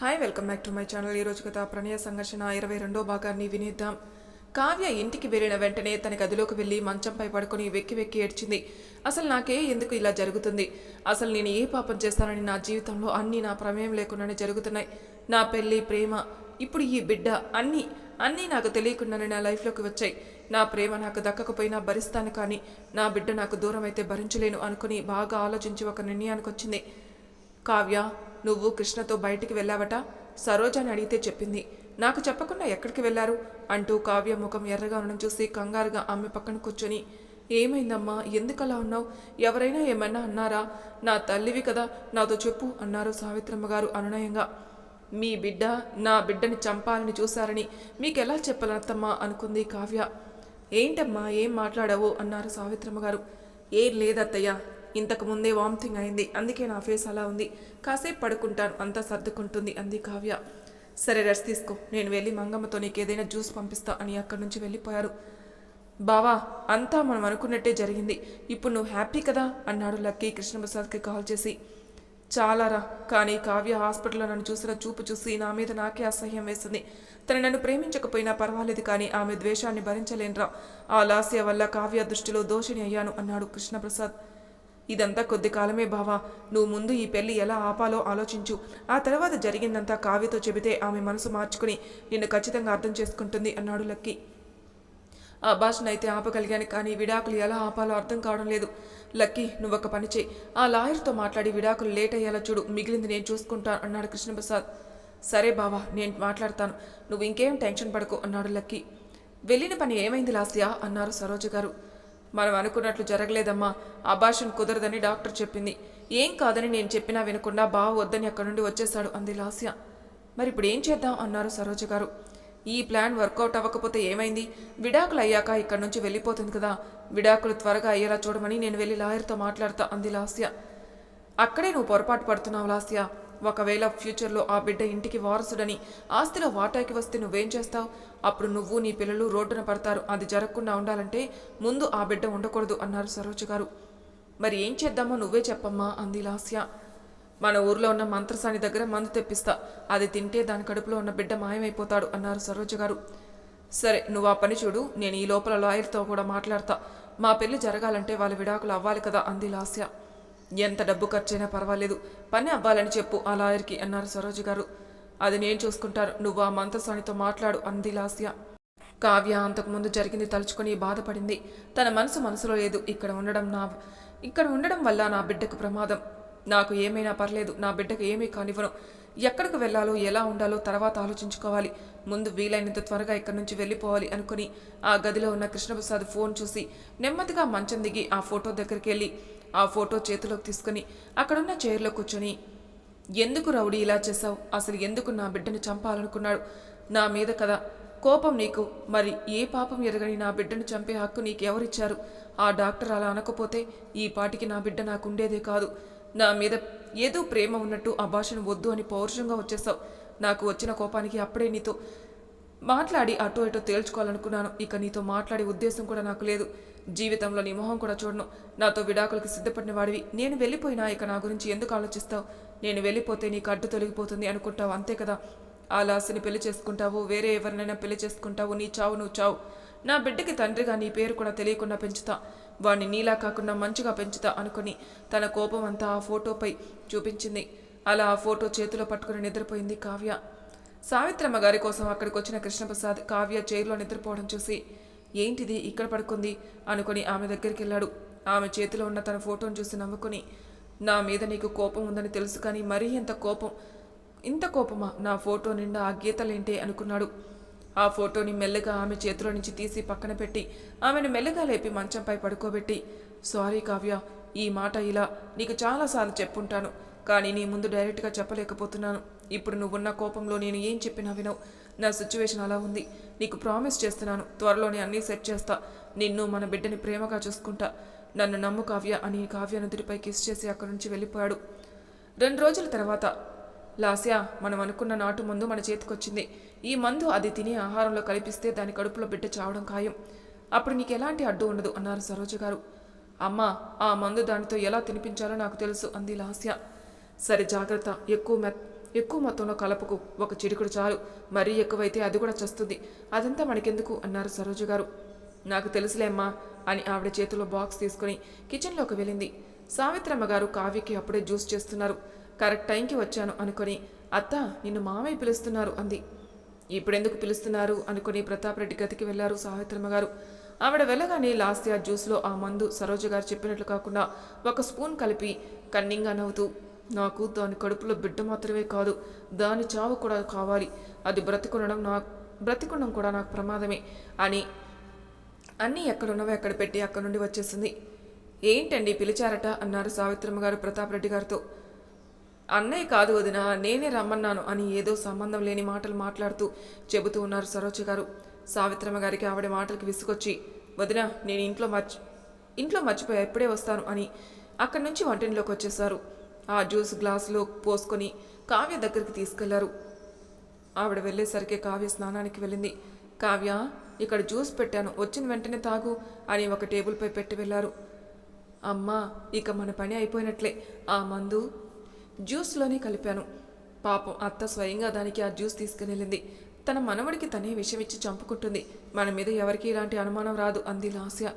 Hi welcome back to my channel ఈ రోజు కథ ప్రణయ సంఘర్షణ ఇరవై రెండో భాగాన్ని వినిద్దాం. కావ్య ఇంటికి వెళ్ళిన వెంటనే తన గదిలోకి వెళ్ళి మంచంపై పడుకొని వెక్కి వెక్కి ఏడ్చింది. అసలు నాకే ఎందుకు ఇలా జరుగుతుంది? అసలు నేను ఏ పాపం చేస్తానని నా జీవితంలో అన్నీ నా ప్రమేయం లేకుండానే జరుగుతున్నాయి. నా పెళ్ళి ప్రేమ ఇప్పుడు ఈ బిడ్డ అన్నీ అన్నీ నాకు తెలియకుండానే నా లైఫ్లోకి వచ్చాయి. నా ప్రేమ నాకు దక్కకపోయినా భరిస్తాను కానీ నా బిడ్డ నాకు దూరం అయితే భరించలేను అనుకుని బాగా ఆలోచించి ఒక నిర్ణయానికి వచ్చింది. కావ్య నువ్వు కృష్ణతో బయటికి వెళ్ళావట? సరోజని అడిగితే చెప్పింది. నాకు చెప్పకుండా ఎక్కడికి వెళ్ళారు? అంటూ కావ్య ముఖం ఎర్రగా ఉండడం చూసి కంగారుగా ఆమె పక్కన కూర్చొని ఏమైందమ్మా? ఎందుకలా ఉన్నావు? ఎవరైనా ఏమన్నా అన్నారా? నా తల్లివి కదా నాతో చెప్పు అన్నారు సావిత్రమ్మ గారు అనునయంగా. మీ బిడ్డ నా బిడ్డని చంపాలని చూశారని మీకెలా చెప్పలత్తమ్మా అనుకుంది కావ్య. ఏంటమ్మా? ఏం మాట్లాడావు? అన్నారు సావిత్రమ్మ గారు. ఏం లేదత్తయ్య. ఇంతకు ముందే వామిటింగ్ అయింది. అందుకే నా ఫేస్ అలా ఉంది. కాసేపు పడుకుంటాను. అంతా సర్దుకుంటుంది అంది కావ్య. సరే రెస్ట్ తీసుకో. నేను వెళ్ళి మంగమ్మతో నీకు ఏదైనా జ్యూస్ పంపిస్తా అని అక్కడి నుంచి వెళ్ళిపోయారు. బావా అంతా మనం అనుకున్నట్టే జరిగింది. ఇప్పుడు నువ్వు హ్యాపీ కదా? అన్నాడు లక్కీ కృష్ణప్రసాద్కి కాల్ చేసి. చాలారా కానీ కావ్య హాస్పిటల్లో నన్ను చూసిన చూపు చూసి నా మీద నాకే అసహ్యం వేసింది. తను నన్ను ప్రేమించకపోయినా పర్వాలేదు కానీ ఆమె ద్వేషాన్ని భరించలేనురా. ఆ లాస్య వల్ల కావ్య దృష్టిలో దోషిని అయ్యాను అన్నాడు కృష్ణప్రసాద్. ఇదంతా కొద్ది కాలమే బావా. నువ్వు ముందు ఈ పెళ్ళి ఎలా ఆపాలో ఆలోచించు. ఆ తర్వాత జరిగిందంతా కావ్యతో చెబితే ఆమె మనసు మార్చుకుని నిన్ను ఖచ్చితంగా అర్థం చేసుకుంటుంది అన్నాడు లక్కీ. ఆ భాషను అయితే ఆపగలిగాను కానీ విడాకులు ఎలా ఆపాలో అర్థం కావడం లేదు. లక్కీ నువ్వు ఒక పని చేయి ఆ లాయర్తో మాట్లాడి విడాకులు లేట్ అయ్యేలా చూడు. మిగిలింది నేను చూసుకుంటాను అన్నాడు కృష్ణప్రసాద్. సరే బావా నేను మాట్లాడతాను. నువ్వు ఇంకేం టెన్షన్ పడకు అన్నాడు లక్కీ. వెళ్ళిన పని ఏమైంది లాస్యా? అన్నారు సరోజ గారు. మనం అనుకున్నట్లు జరగలేదమ్మా. అబాషన్ కుదరదని డాక్టర్ చెప్పింది. ఏం కాదని నేను చెప్పినా వినకుండా బావ వద్దని అక్కడి నుండి వచ్చేశాడు అంది లాస్య. మరి ఇప్పుడు ఏం చేద్దాం? అన్నారు సరోజ గారు. ఈ ప్లాన్ వర్కౌట్ అవ్వకపోతే ఏమైంది? విడాకులు అయ్యాక ఇక్కడి నుంచి వెళ్ళిపోతుంది కదా. విడాకులు త్వరగా అయ్యేలా చూడమని నేను వెళ్ళి లాయర్తో మాట్లాడతా అంది లాస్య. అక్కడే నువ్వు పొరపాటు పడుతున్నావు లాస్య. ఒకవేళ ఫ్యూచర్లో ఆ బిడ్డ ఇంటికి వారసుడని ఆస్తిలో వాటాకి వస్తే నువ్వేం చేస్తావు? అప్పుడు నువ్వు నీ పిల్లలు రోడ్డున పడతారు. అది జరగకుండా ఉండాలంటే ముందు ఆ బిడ్డ ఉండకూడదు అన్నారు సరోజ గారు. మరి ఏం చేద్దామో నువ్వే చెప్పమ్మా అంది లాస్య. మన ఊర్లో ఉన్న మంత్రసాని దగ్గర మందు తెప్పిస్తా. అది తింటే దాని కడుపులో ఉన్న బిడ్డ మాయమైపోతాడు అన్నారు సరోజ గారు. సరే నువ్వు ఆ పని చూడు. నేను ఈ లోపల లాయర్తో కూడా మాట్లాడతా. మా పెళ్ళి జరగాలంటే వాళ్ళ విడాకులు అవ్వాలి కదా అంది లాస్య. ఎంత డబ్బు ఖర్చైనా పర్వాలేదు. పని అవ్వాలని చెప్పు ఆ లాయర్కి అన్నారు సరోజ గారు. అది నేను చూసుకుంటాను. నువ్వు ఆ మంత్రస్వానితో మాట్లాడు అంది లాస్య. కావ్య అంతకుముందు జరిగింది తలుచుకొని బాధపడింది. తన మనసు మనసులో లేదు ఇక్కడ ఉండడం నా ఇక్కడ ఉండడం వల్ల నా బిడ్డకు ప్రమాదం. నాకు ఏమైనా పర్లేదు నా బిడ్డకు ఏమీ కానివ్వను. ఎక్కడికి వెళ్ళాలో ఎలా ఉండాలో తర్వాత ఆలోచించుకోవాలి. ముందు వీలైనంత త్వరగా ఇక్కడి నుంచి వెళ్ళిపోవాలి అనుకుని ఆ గదిలో ఉన్న కృష్ణప్రసాద్ ఫోన్ చూసి నెమ్మదిగా మంచం దిగి ఆ ఫోటో దగ్గరికి వెళ్ళి ఆ ఫోటో చేతిలోకి తీసుకుని అక్కడున్న చైర్లో కూర్చొని ఎందుకు రౌడీ ఇలా చేశావు? అసలు ఎందుకు నా బిడ్డను చంపాలనుకున్నాడు? నా మీద కదా కోపం నీకు. మరి ఏ పాపం ఎరగని నా బిడ్డను చంపే హక్కు నీకు ఎవరిచ్చారు ఆ డాక్టర్ అలా అనకపోతే ఈ పాటికి నా బిడ్డ నాకు ఉండేదే కాదు. నా మీద ఏదో ప్రేమ ఉన్నట్టు ఆ భాషను వద్దు అని పౌరుషంగా వచ్చేసావు నాకు వచ్చిన కోపానికి అప్పుడే నీతో మాట్లాడి అటో ఇటో తేల్చుకోవాలనుకున్నాను. ఇక నీతో మాట్లాడే ఉద్దేశం కూడా నాకు లేదు. జీవితంలో నీ మొహం కూడా చూడను. నాతో విడాకులకు సిద్ధపడిన వాడివి. నేను వెళ్ళిపోయినా ఇక నా గురించి ఎందుకు ఆలోచిస్తావు? నేను వెళ్ళిపోతే నీకు అడ్డు తొలగిపోతుంది అనుకుంటావు అంతే కదా? ఆ లాస్ని పెళ్ళి చేసుకుంటావు. వేరే ఎవరినైనా పెళ్ళి చేసుకుంటావు. నీ చావు నువ్వు చావు. నా బిడ్డకి తండ్రిగా నీ పేరు కూడా తెలియకుండా పెంచుతా. వాణ్ణి నీలా కాకుండా మంచిగా పెంచుతా అనుకుని తన కోపం అంతా ఆ ఫోటోపై చూపించింది. అలా ఆ ఫోటో చేతిలో పట్టుకుని నిద్రపోయింది కావ్య. సావిత్రమ్మ గారి కోసం అక్కడికి వచ్చిన కృష్ణప్రసాద్ కావ్య చైర్లో నిద్రపోవడం చూసి ఏంటిది ఇక్కడ పడుకుంది? అనుకుని ఆమె దగ్గరికి వెళ్ళాడు ఆమె చేతిలో ఉన్న తన ఫోటోను చూసి నవ్వుకుని నా మీద నీకు కోపం ఉందని తెలుసు కానీ మరీ ఇంత కోపం ఇంత కోపమా? నా ఫోటో నిండా ఆ గీతలేంటే? అనుకున్నాడు. ఆ ఫోటోని మెల్లగా ఆమె చేతిలో నుంచి తీసి పక్కన పెట్టి ఆమెను మెల్లగా లేపి మంచంపై పడుకోబెట్టి సారీ కావ్య ఈ మాట ఇలా నీకు చాలాసార్లు చెప్పుంటాను కానీ నీ ముందు డైరెక్ట్గా చెప్పలేకపోతున్నాను. ఇప్పుడు నువ్వున్న కోపంలో నేను ఏం చెప్పినా వినవు. నా సిచ్యువేషన్ అలా ఉంది. నీకు ప్రామిస్ చేస్తున్నాను. త్వరలోనే అన్నీ సెట్ చేస్తా. నిన్ను మన బిడ్డని ప్రేమగా చూసుకుంటా. నన్ను నమ్ము కావ్య అని కావ్య నుదుటిపై కిస్ చేసి అక్కడి నుంచి వెళ్ళిపోయాడు. రెండు రోజుల తర్వాత లాస్యా మనం అనుకున్న నాటు మందు మన చేతికొచ్చింది. ఈ మందు అది తిని ఆహారంలో కలిపిస్తే దాని కడుపులో బిడ్డ చావడం ఖాయం. అప్పుడు నీకు ఎలాంటి అడ్డు ఉండదు అన్నారు సరోజ గారు. అమ్మా ఆ మందు దానితో ఎలా తినిపించాలో నాకు తెలుసు అంది లాస్య. సరే జాగ్రత్త. ఎక్కువ మెత్ ఎక్కువ మొత్తంలో కలపకు ఒక చిరుకుడు చాలు. మరీ ఎక్కువైతే అది కూడా చస్తుంది. అదంతా మనకెందుకు? అన్నారు సరోజ గారు. నాకు తెలుసులేమ్మా అని ఆవిడ చేతిలో బాక్స్ తీసుకుని కిచెన్లోకి వెళ్ళింది. సావిత్రమ్మ గారు కావ్యకి అప్పుడే జ్యూస్ చేస్తున్నారు. కరెక్ట్ టైంకి వచ్చాను అనుకొని అత్త నిన్ను మామయ్య పిలుస్తున్నారు అంది. ఇప్పుడెందుకు పిలుస్తున్నారు? అనుకుని ప్రతాప్ రెడ్డి గదికి వెళ్ళారు సావిత్రమ్మ గారు. ఆవిడ వెళ్ళగానే లాస్ట్ ఆ జ్యూస్లో ఆ మందు సరోజ గారు చెప్పినట్లు కాకుండా ఒక స్పూన్ కలిపి కన్నింగా నవ్వుతూ నాకు దాని కడుపులో బిడ్డ మాత్రమే కాదు దాని చావు కూడా కావాలి. అది బ్రతికుండడం నా బ్రతికుండడం కూడా నాకు ప్రమాదమే అని అన్నీ ఎక్కడున్నవో ఎక్కడ పెట్టి అక్కడి నుండి వచ్చేసింది. ఏంటండి పిలిచారట? అన్నారు సావిత్రమ్మ గారు ప్రతాప్ రెడ్డి గారితో. అన్నయ్య కాదు వదిన నేనే రమ్మన్నాను అని ఏదో సంబంధం లేని మాటలు మాట్లాడుతూ చెబుతూ ఉన్నారు సరోజ గారు. సావిత్రమ్మ గారికి ఆవిడ మాటలకి విసుకొచ్చి వదిన నేను ఇంట్లో మర్చి ఇంట్లో మర్చిపోయా ఎప్పుడే వస్తాను అని అక్కడి నుంచి వంటింట్లోకి వచ్చేశారు. ఆ జ్యూస్ గ్లాసులో పోసుకొని కావ్య దగ్గరికి తీసుకెళ్ళారు. ఆవిడ వెళ్ళేసరికి కావ్య స్నానానికి వెళ్ళింది. కావ్య ఇక్కడ జ్యూస్ పెట్టాను వచ్చిన వెంటనే తాగు అని ఒక టేబుల్పై పెట్టి వెళ్ళారు. అమ్మా ఇక మన పని అయిపోయినట్లే ఆ మందు జ్యూస్లోనే కలిపాను. పాపం అత్త స్వయంగా దానికి ఆ జ్యూస్ తీసుకుని వెళ్ళింది తన మనవడికి తనే విషయం ఇచ్చి చంపుకుంటుంది. మన మీద ఎవరికి ఇలాంటి అనుమానం రాదు అంది లాస్య.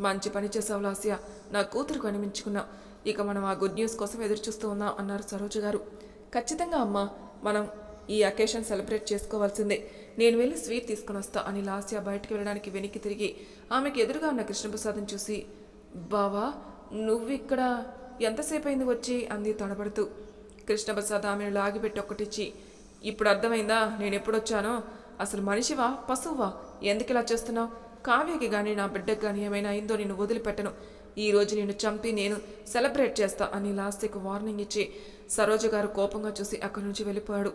మంచి పని చేసావు లాస్య. నా కూతురు కనిపించుకున్నావు ఇక మనం ఆ గుడ్ న్యూస్ కోసం ఎదురు చూస్తూ ఉన్నాం అన్నారు సరోజు గారు. ఖచ్చితంగా అమ్మా మనం ఈ అకేషన్ సెలబ్రేట్ చేసుకోవాల్సిందే. నేను వెళ్ళి స్వీట్ తీసుకుని వస్తా అని లాస్య బయటికి వెళ్ళడానికి వెనక్కి తిరిగి ఆమెకి ఎదురుగా ఉన్న కృష్ణప్రసాద్ని చూసి బావా నువ్వు ఇక్కడ ఎంతసేపు అయింది వచ్చి అంది తడబడుతూ. కృష్ణప్రసాద్ ఆమెను లాగిపెట్టి ఒక్కటిచ్చి ఇప్పుడు అర్థమైందా? నేను ఎప్పుడొచ్చానో అసలు మనిషివా? పశువువా? ఎందుకు ఇలా చేస్తున్నావు? కావ్యకి కానీ నా బిడ్డకి కానీ ఏమైనా అయిందో నేను వదిలిపెట్టను. ఈ రోజు నేను చంపి నేను సెలబ్రేట్ చేస్తా అని లాస్యకు వార్నింగ్ ఇచ్చి సరోజ గారు కోపంగా చూసి అక్కడి నుంచి వెళ్ళిపోయాడు.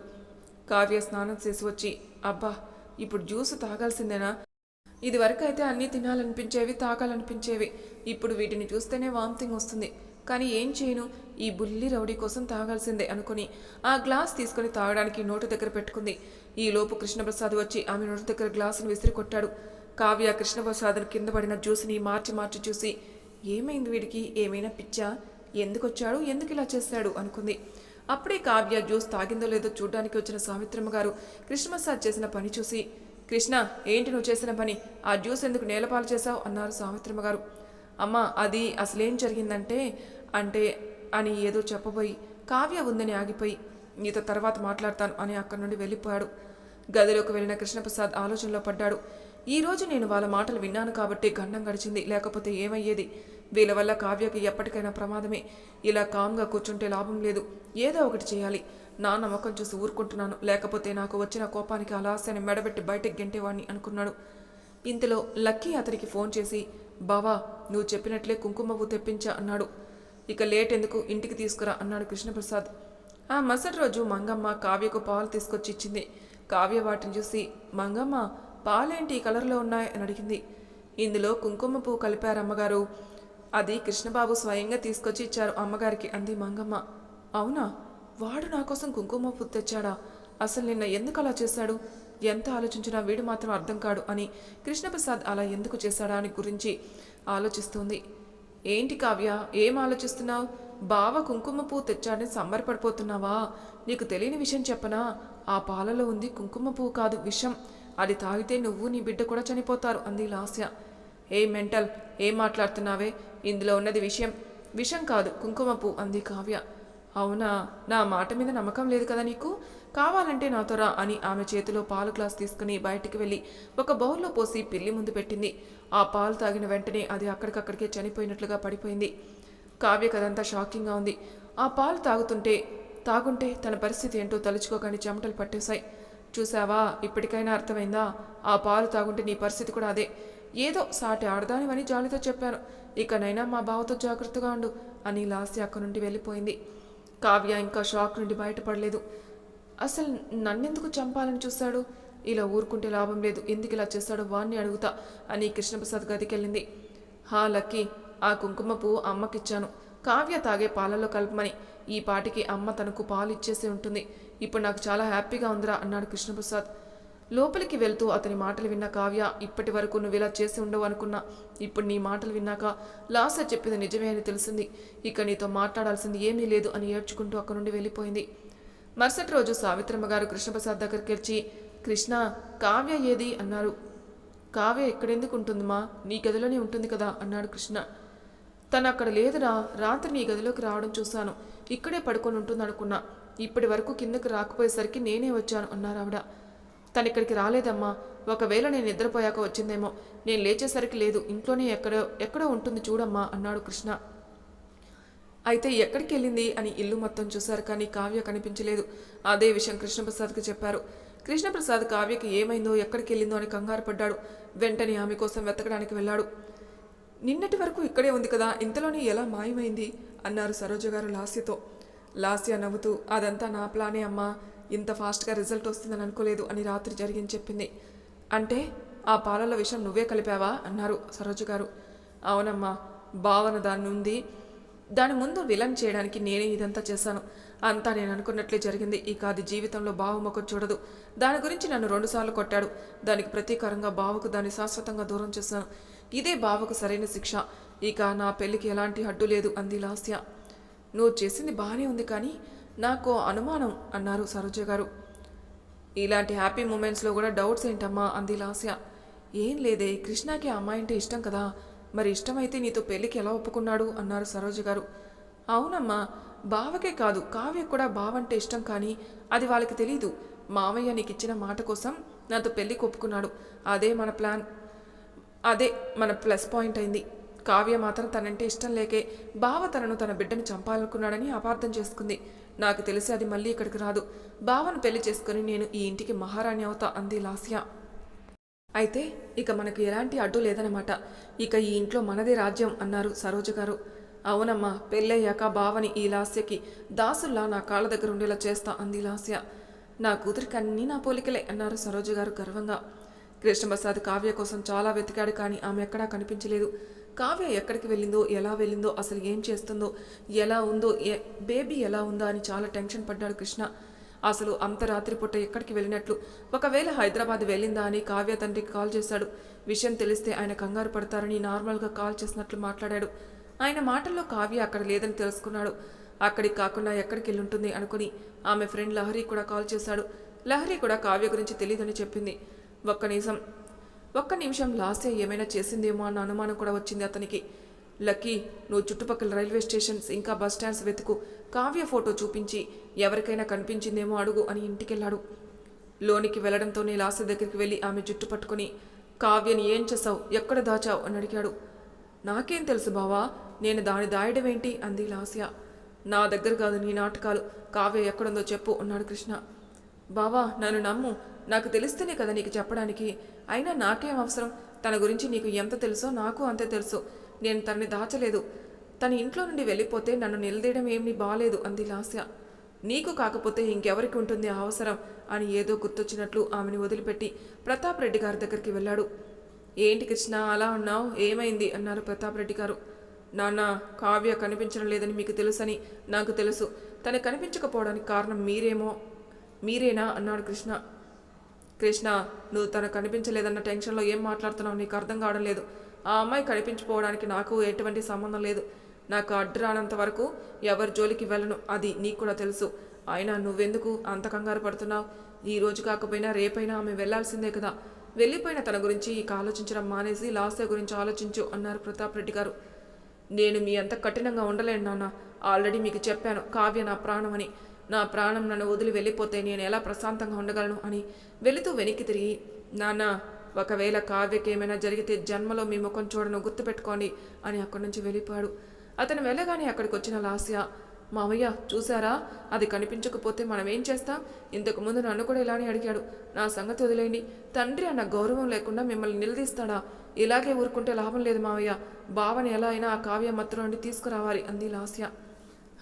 కావ్య స్నానం చేసి వచ్చి అబ్బా ఇప్పుడు జ్యూస్ తాగాల్సిందేనా? ఇదివరకైతే అయితే అన్నీ తినాలనిపించేవి తాగాలనిపించేవి. ఇప్పుడు వీటిని చూస్తేనే వామిటింగ్ వస్తుంది. కానీ ఏం చేయను? ఈ బుల్లి రౌడీ కోసం తాగాల్సిందే అనుకుని ఆ గ్లాస్ తీసుకుని తాగడానికి నోటు దగ్గర పెట్టుకుంది. ఈ లోపు కృష్ణప్రసాద్ వచ్చి ఆమె నోటు దగ్గర గ్లాసును విసిరి కొట్టాడు. కావ్య కృష్ణప్రసాద్ కింద పడిన జ్యూస్ని మార్చి మార్చి చూసి ఏమైంది వీడికి? ఏమైనా పిచ్చా? ఎందుకు వచ్చాడు ఎందుకు ఇలా చేశాడు? అనుకుంది. అప్పుడే కావ్య జ్యూస్ తాగిందో లేదో చూడ్డానికి వచ్చిన సావిత్రమ్మ గారు కృష్ణప్రసాద్ చేసిన పని చూసి కృష్ణ ఏంటి నువ్వు చేసిన పని? ఆ జ్యూస్ ఎందుకు నేలపాలు చేశావు? అన్నారు సావిత్రమ్మ గారు. అమ్మ అది అసలేం జరిగిందంటే అంటే అని ఏదో చెప్పబోయి కావ్య ఉందని ఆగిపోయి నీతో తర్వాత మాట్లాడతాను అని అక్కడి నుండి వెళ్ళిపోయాడు. గదిలోకి వెళ్ళిన కృష్ణప్రసాద్ ఆలోచనలో పడ్డాడు. ఈరోజు నేను వాళ్ళ మాటలు విన్నాను కాబట్టి గండం గడిచింది లేకపోతే ఏమయ్యేది? వీళ్ళ వల్ల కావ్యకి ఎప్పటికైనా ప్రమాదమే. ఇలా కామ్గా కూర్చుంటే లాభం లేదు. ఏదో ఒకటి చేయాలి. నాన్న ముఖం చూసి ఊరుకుంటున్నాను. లేకపోతే నాకు వచ్చిన కోపానికి ఆ లాస్యాన్ని మెడబెట్టి బయటకు గెంటేవాణ్ణి అనుకున్నాడు. ఇంతలో లక్కీ అతనికి ఫోన్ చేసి బావా నువ్వు చెప్పినట్లే కుంకుమ పువ్వు తెప్పించా అన్నాడు. ఇక లేట్ ఎందుకు ఇంటికి తీసుకురా అన్నాడు కృష్ణప్రసాద్. ఆ మరుసటి రోజు మంగమ్మ కావ్యకు పాలు తీసుకొచ్చి ఇచ్చింది. కావ్య వాటిని చూసి మంగమ్మ పాలేంటి ఈ కలర్లో ఉన్నాయి? అని అడిగింది. ఇందులో కుంకుమ పువ్వు కలిపారు అమ్మగారు. అది కృష్ణబాబు స్వయంగా తీసుకొచ్చి ఇచ్చారు అమ్మగారికి అంది మంగమ్మ. అవునా? వాడు నా కోసం కుంకుమ పువ్వు తెచ్చాడా? అసలు నిన్న ఎందుకు అలా చేశాడు? ఎంత ఆలోచించినా వీడు మాత్రం అర్థం కాడు అని కృష్ణప్రసాద్ అలా ఎందుకు చేశాడా అని గురించి ఆలోచిస్తోంది. ఏంటి కావ్య ఏం ఆలోచిస్తున్నావు? బావ కుంకుమ పువ్వు తెచ్చాడని సంబరపడిపోతున్నావా? నీకు తెలియని విషయం చెప్పనా? ఆ పాలలో ఉంది కుంకుమ పువ్వు కాదు విషం. అది తాగితే నువ్వు నీ బిడ్డ కూడా చనిపోతారు అంది లాస్య. ఏ మెంటల్ ఏం మాట్లాడుతున్నావే? ఇందులో ఉన్నది విషయం. విషం కాదు కుంకుమ పువ్వు అంది కావ్య. అవునా? నా మాట మీద నమ్మకం లేదు కదా నీకు? కావాలంటే నాతోరా అని ఆమె చేతిలో పాలు గ్లాస్ తీసుకుని బయటికి వెళ్ళి ఒక బౌల్లో పోసి పిల్లి ముందు పెట్టింది. ఆ పాలు తాగిన వెంటనే అది అక్కడికక్కడికే చనిపోయినట్లుగా పడిపోయింది. కావ్య కదంతా షాకింగ్గా ఉంది. ఆ పాలు తాగుతుంటే తాగుంటే తన పరిస్థితి ఏంటో తలుచుకోగానే చెమటలు పట్టేశాయి. చూసావా ఇప్పటికైనా అర్థమైందా? ఆ పాలు తాగుంటే నీ పరిస్థితి కూడా అదే. ఏదో సాటి ఆడదానివని జాలితో చెప్పాను. ఇకనైనా మా బావతో జాగ్రత్తగా ఉండు అని లాస్య అక్కడి నుండి వెళ్ళిపోయింది. కావ్య ఇంకా షాక్ నుండి బయటపడలేదు. అసలు నన్నెందుకు చంపాలని చూశాడు? ఇలా ఊరుకుంటే లాభం లేదు. ఎందుకు ఇలా చేస్తాడో వాణ్ణి అడుగుతా అని కృష్ణప్రసాద్ గదికెళ్ళింది. హా లక్కీ ఆ కుంకుమ పువ్వు అమ్మకిచ్చాను. కావ్య తాగే పాలలో కలపమని ఈ పాటికి అమ్మ తనకు పాలు ఇచ్చేసి ఉంటుంది. ఇప్పుడు నాకు చాలా హ్యాపీగా ఉందిరా అన్నాడు కృష్ణప్రసాద్. లోపలికి వెళ్తూ అతని మాటలు విన్న కావ్య ఇప్పటి వరకు నువ్వు ఇలా చేసి ఉండవు అనుకున్నా. ఇప్పుడు నీ మాటలు విన్నాక లాస చెప్పింది నిజమే అని తెలిసింది. ఇక నీతో మాట్లాడాల్సింది ఏమీ లేదు అని ఏడ్చుకుంటూ అక్కడి నుండి వెళ్ళిపోయింది. మరుసటి రోజు సావిత్రమ్మ గారు కృష్ణప్రసాద్ దగ్గరికి వచ్చి కృష్ణ కావ్య ఏది? అన్నారు. కావ్య ఎక్కడెందుకు ఉంటుందిమా నీ గదిలోనే ఉంటుంది కదా అన్నాడు కృష్ణ. తను అక్కడ లేదురా. రాత్రి నీ గదిలోకి రావడం చూశాను. ఇక్కడే పడుకొని ఉంటుంది అనుకున్నా. ఇప్పటి వరకు కిందకి రాకపోయేసరికి నేనే వచ్చాను అన్నారు ఆవిడ. తను ఇక్కడికి రాలేదమ్మా. ఒకవేళ నేను నిద్రపోయాక వచ్చిందేమో. నేను లేచేసరికి లేదు. ఇంట్లోనే ఎక్కడో ఎక్కడో ఉంటుంది చూడమ్మా అన్నాడు కృష్ణ. అయితే ఎక్కడికి వెళ్ళింది అని ఇల్లు మొత్తం చూశారు కానీ కావ్య కనిపించలేదు. అదే విషయం కృష్ణప్రసాద్కి చెప్పారు. కృష్ణప్రసాద్ కావ్యకి ఏమైందో ఎక్కడికి వెళ్ళిందో అని కంగారు పడ్డాడు. వెంటనే ఆమె కోసం వెతకడానికి వెళ్ళాడు. నిన్నటి వరకు ఇక్కడే ఉంది కదా ఇంతలోనే ఎలా మాయమైంది? అన్నారు సరోజ గారు లాస్యతో. లాస్య నవ్వుతూ అదంతా నా ప్లానే అమ్మా. ఇంత ఫాస్ట్గా రిజల్ట్ వస్తుందని అనుకోలేదు అని రాత్రి జరిగింది చెప్పింది. అంటే ఆ పాలల విషయం నువ్వే కలిపావా? అన్నారు సరోజ గారు. అవునమ్మా భావన దాన్ని ఉంది దాని ముందు విలన్ చేయడానికి నేనే ఇదంతా చేశాను. అంతా నేను అనుకున్నట్లే జరిగింది. ఇక అది జీవితంలో బావు చూడదు. దాని గురించి నన్ను రెండుసార్లు కొట్టాడు. దానికి ప్రతీకారంగా బావకు దాన్ని శాశ్వతంగా దూరం చేశాను. ఇదే బావకు సరైన శిక్ష. ఇక నా పెళ్ళికి ఎలాంటి అడ్డు లేదు అంది లాస్య. నువ్వు చేసింది బాగానే ఉంది కానీ నాకు అనుమానం అన్నారు సరోజ గారు. ఇలాంటి హ్యాపీ మూమెంట్స్లో కూడా డౌట్స్ ఏంటమ్మా అంది లాస్య. ఏం లేదే కృష్ణకి అమ్మాయి అంటే ఇష్టం కదా. మరి ఇష్టమైతే నీతో పెళ్ళికి ఎలా ఒప్పుకున్నాడు? అన్నారు సరోజ గారు. అవునమ్మా బావకే కాదు కావ్య కూడా బావంటే ఇష్టం కానీ అది వాళ్ళకి తెలీదు. మామయ్య నీకు ఇచ్చిన మాట కోసం నాతో పెళ్ళికి ఒప్పుకున్నాడు. అదే మన ప్లాన్. అదే మన ప్లస్ పాయింట్ అయింది. కావ్య మాత్రం తనంటే ఇష్టం లేకే బావ తనను తన బిడ్డను చంపాలనుకున్నాడని అపార్థం చేసుకుంది. నాకు తెలిసి అది మళ్ళీ ఇక్కడికి రాదు. బావను పెళ్ళి చేసుకుని నేను ఈ ఇంటికి మహారాణి అవుతా అంది లాస్య. అయితే ఇక మనకు ఎలాంటి అడ్డు లేదనమాట ఇక ఈ ఇంట్లో మనదే రాజ్యం అన్నారు సరోజ గారు. అవునమ్మా పెళ్ళయ్యాక బావని ఈ లాస్యకి దాసుల్లా నా కాళ్ళ దగ్గర ఉండేలా చేస్తా అంది లాస్య. నా కూతురికి అన్నీ నా పోలికలే అన్నారు సరోజ గారు గర్వంగా. కృష్ణప్రసాద్ కావ్య కోసం చాలా వెతికాడు కానీ ఆమె ఎక్కడా కనిపించలేదు. కావ్య ఎక్కడికి వెళ్ళిందో ఎలా వెళ్ళిందో అసలు ఏం చేస్తుందో ఎలా ఉందో ఏ- బేబీ ఎలా ఉందో అని చాలా టెన్షన్ పడ్డాడు కృష్ణ. అసలు అంత రాత్రి పూట ఎక్కడికి వెళ్ళినట్లు. ఒకవేళ హైదరాబాద్ వెళ్ళిందా అని కావ్య తండ్రికి కాల్ చేశాడు. విషయం తెలిస్తే ఆయన కంగారు పడతారని నార్మల్గా కాల్ చేసినట్లు మాట్లాడాడు. ఆయన మాటల్లో కావ్య అక్కడ లేదని తెలుసుకున్నాడు. అక్కడికి కాకుండా ఎక్కడికి వెళ్ళుంటుంది అనుకుని ఆమె ఫ్రెండ్ లహరి కూడా కాల్ చేశాడు. లహరి కూడా కావ్య గురించి తెలియదని చెప్పింది. ఒక్క నిమిషం ఒక్క నిమిషం లాస్య ఏమైనా చేసిందేమో అన్న అనుమానం కూడా వచ్చింది అతనికి. లక్కీ నువ్వు చుట్టుపక్కల రైల్వే స్టేషన్స్ ఇంకా బస్ స్టాండ్స్ వెతుకు. కావ్య ఫోటో చూపించి ఎవరికైనా కనిపించిందేమో అడుగు అని ఇంటికెళ్ళాడు. లోనికి వెళ్ళడంతోనే లాస్య దగ్గరికి వెళ్ళి ఆమె జుట్టు పట్టుకుని కావ్యని ఏం చేసావు ఎక్కడ దాచావు అని అడిగాడు. నాకేం తెలుసు బావా నేను దాని దాయడమేంటి? అంది లాస్య. నా దగ్గర కాదు నీ నాటకాలు కావ్య ఎక్కడుందో చెప్పు అన్నాడు కృష్ణ. బావా నన్ను నమ్ము నాకు తెలిస్తేనే కదా నీకు చెప్పడానికి. అయినా నాకేం అవసరం? తన గురించి నీకు ఎంత తెలుసో నాకు అంతే తెలుసు. నేను తనని దాచలేదు. తన ఇంట్లో నుండి వెళ్ళిపోతే నన్ను నిలదీయడం ఏమీ బాలేదు అంది లాస్య. నీకు కాకపోతే ఇంకెవరికి ఉంటుంది ఆ అవసరం? అని ఏదో గుర్తొచ్చినట్లు ఆమెను వదిలిపెట్టి ప్రతాప్ రెడ్డి గారి దగ్గరికి వెళ్ళాడు. ఏంటి కృష్ణ అలా ఉన్నావు ఏమైంది? అన్నారు ప్రతాప్ రెడ్డి గారు. నాన్న కావ్య కనిపించడం లేదని మీకు తెలుసని నాకు తెలుసు. తను కనిపించకపోవడానికి కారణం మీరేమో మీరేనా? అన్నాడు కృష్ణ. కృష్ణ నువ్వు తను కనిపించలేదన్న టెన్షన్లో ఏం మాట్లాడుతున్నావు? నీకు అర్థం కావడం లేదు. ఆ అమ్మాయి కనిపించుకోవడానికి నాకు ఎటువంటి సంబంధం లేదు. నాకు అడ్డు రానంత వరకు ఎవరి జోలికి వెళ్ళను. అది నీకు కూడా తెలుసు. అయినా నువ్వెందుకు అంత కంగారు పడుతున్నావు? ఈ రోజు కాకపోయినా రేపైనా ఆమె వెళ్ళాల్సిందే కదా. వెళ్ళిపోయిన తన గురించి ఇక ఆలోచించడం మానేసి లాస్య గురించి ఆలోచించు అన్నారు ప్రతాప్ రెడ్డి గారు. నేను మీ అంత కఠినంగా ఉండలేను నాన్న. ఆల్రెడీ మీకు చెప్పాను కావ్య నా ప్రాణం అని నా ప్రాణం నన్ను వదిలి వెళ్ళిపోతే నేను ఎలా ప్రశాంతంగా ఉండగలను అని. వెళుతూ వెనక్కి తిరిగి నాన్న ఒకవేళ కావ్యకి ఏమైనా జరిగితే జన్మలో మీ ముఖం చూడను గుర్తుపెట్టుకోండి అని అక్కడి నుంచి వెళ్ళిపోయాడు. అతను వెళ్ళగానే అక్కడికి వచ్చిన లాస్య మామయ్య చూసారా అది కనిపించకపోతే మనం ఏం చేస్తాం? ఇంతకు ముందు నన్ను కూడా ఇలానే అడిగాడు. నా సంగతి వదిలేయండి. తండ్రి అన్న గౌరవం లేకుండా మిమ్మల్ని నిలదీస్తాడా? ఇలాగే ఊరుకుంటే లాభం లేదు మావయ్య. భావన ఎలా అయినా ఆ కావ్య మత్తులో నుండి తీసుకురావాలి అంది లాస్య.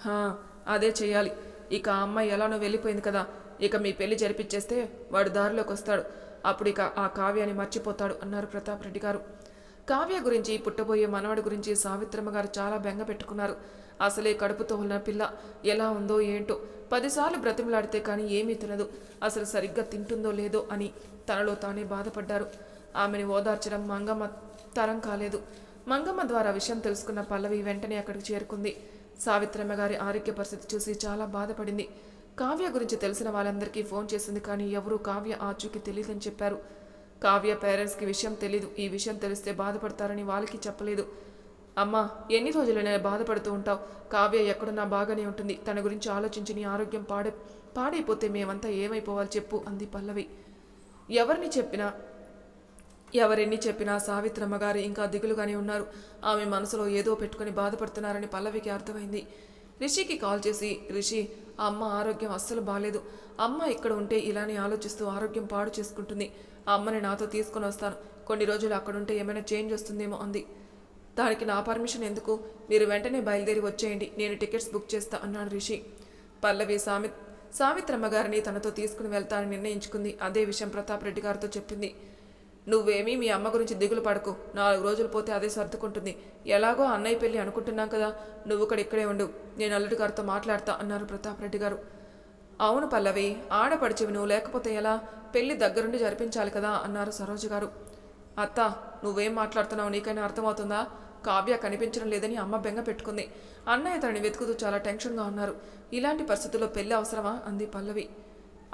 హా అదే చేయాలి ఇక ఆ అమ్మాయి ఎలానో వెళ్ళిపోయింది కదా. ఇక మీ పెళ్ళి జరిపించేస్తే వాడు దారిలోకి వస్తాడు అప్పుడు ఇక ఆ కావ్యాన్ని మర్చిపోతాడు అన్నారు ప్రతాప్ రెడ్డి గారు. కావ్య గురించి పుట్టబోయే మనవడి గురించి సావిత్రమ్మ గారు చాలా బెంగ పెట్టుకున్నారు. అసలే కడుపుతో ఉన్న పిల్ల ఎలా ఉందో ఏంటో పదిసార్లు బ్రతిమలాడితే కానీ ఏమీ తినదు. అసలు సరిగ్గా తింటుందో లేదో అని తనలో తానే బాధపడ్డారు. ఆమెని ఓదార్చడం మంగమ్మ తరం కాలేదు. మంగమ్మ ద్వారా విషయం తెలుసుకున్న పల్లవి వెంటనే అక్కడికి చేరుకుంది. సావిత్రమ్మ గారి ఆరోగ్య పరిస్థితి చూసి చాలా బాధపడింది. కావ్య గురించి తెలిసిన వాళ్ళందరికీ ఫోన్ చేసింది కానీ ఎవరూ కావ్య ఆచూకీ తెలియదని చెప్పారు. కావ్య పేరెంట్స్కి విషయం తెలీదు. ఈ విషయం తెలిస్తే బాధపడతారని వాళ్ళకి చెప్పలేదు. అమ్మా ఎన్ని రోజులైనా బాధపడుతూ ఉంటావు. కావ్య ఎక్కడున్నా బాగానే ఉంటుంది. తన గురించి ఆలోచించి నీ ఆరోగ్యం పాడే పాడైపోతే మేమంతా ఏమైపోవాలి చెప్పు అంది పల్లవి. ఎవరిని చెప్పినా ఎవరెన్ని చెప్పినా సావిత్రమ్మ గారు ఇంకా దిగులుగానే ఉన్నారు. ఆమె మనసులో ఏదో పెట్టుకుని బాధపడుతున్నారని పల్లవికి అర్థమైంది. రిషికి కాల్ చేసి రిషి అమ్మ ఆరోగ్యం అస్సలు బాగాలేదు అమ్మ ఇక్కడ ఉంటే ఇలానే ఆలోచిస్తూ ఆరోగ్యం పాడు చేసుకుంటుంది. ఆ అమ్మని నాతో తీసుకొని వస్తాను. కొన్ని రోజులు అక్కడ ఉంటే ఏమైనా చేంజ్ వస్తుందేమో అంది. దానికి నా పర్మిషన్ ఎందుకు? మీరు వెంటనే బయలుదేరి వచ్చేయండి. నేను టికెట్స్ బుక్ చేస్తా అన్నాడు రిషి. పల్లవి సామి సావిత్రమ్మ గారిని తనతో తీసుకుని వెళ్తానని నిర్ణయించుకుంది. అదే విషయం ప్రతాప్ రెడ్డి గారితో చెప్పింది. నువ్వేమీ మీ అమ్మ గురించి దిగులు పడకు. నాలుగు రోజులు పోతే అదే సర్దుకుంటుంది. ఎలాగో అన్నయ్య పెళ్ళి అనుకుంటున్నాం కదా నువ్వు ఇక్కడ ఇక్కడే ఉండు. నేను అల్లుడి గారితో మాట్లాడతా అన్నారు ప్రతాప్ రెడ్డి గారు. అవును పల్లవి ఆడపడిచివి నువ్వు లేకపోతే ఎలా? పెళ్ళి దగ్గరుండి జరిపించాలి కదా అన్నారు సరోజ గారు. అత్త నువ్వేం మాట్లాడుతున్నావు? నీకైనా అర్థమవుతుందా? కావ్య కనిపించడం లేదని అమ్మ బెంగ పెట్టుకుంది. అన్నయ్య తనని వెతుకుతూ చాలా టెన్షన్గా ఉన్నారు. ఇలాంటి పరిస్థితుల్లో పెళ్ళి అవసరమా? అంది పల్లవి.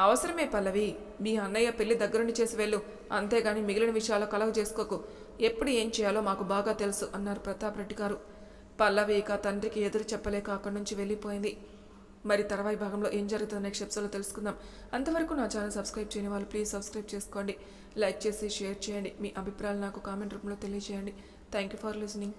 అవసరమే పల్లవి. మీ అన్నయ్య పెళ్ళి దగ్గరుండి చేసి వెళ్ళు. అంతేగాని మిగిలిన విషయాలు కలగ చేసుకోకు. ఎప్పుడు ఏం చేయాలో మాకు బాగా తెలుసు అన్నారు ప్రతాప్ రెడ్డి గారు. పల్లవి ఇక తండ్రికి ఎదురు చెప్పలేక అక్కడి నుంచి వెళ్ళిపోయింది. మరి తర్వాయి భాగంలో ఏం జరుగుతుందో నెక్స్ట్ ఎపిసోడ్లో తెలుసుకుందాం. అంతవరకు నా ఛానల్ సబ్స్క్రైబ్ చేయని వాళ్ళు ప్లీజ్ సబ్స్క్రైబ్ చేసుకోండి. లైక్ చేసి షేర్ చేయండి. మీ అభిప్రాయాలు నాకు కామెంట్ రూపంలో తెలియజేయండి. Thank you for listening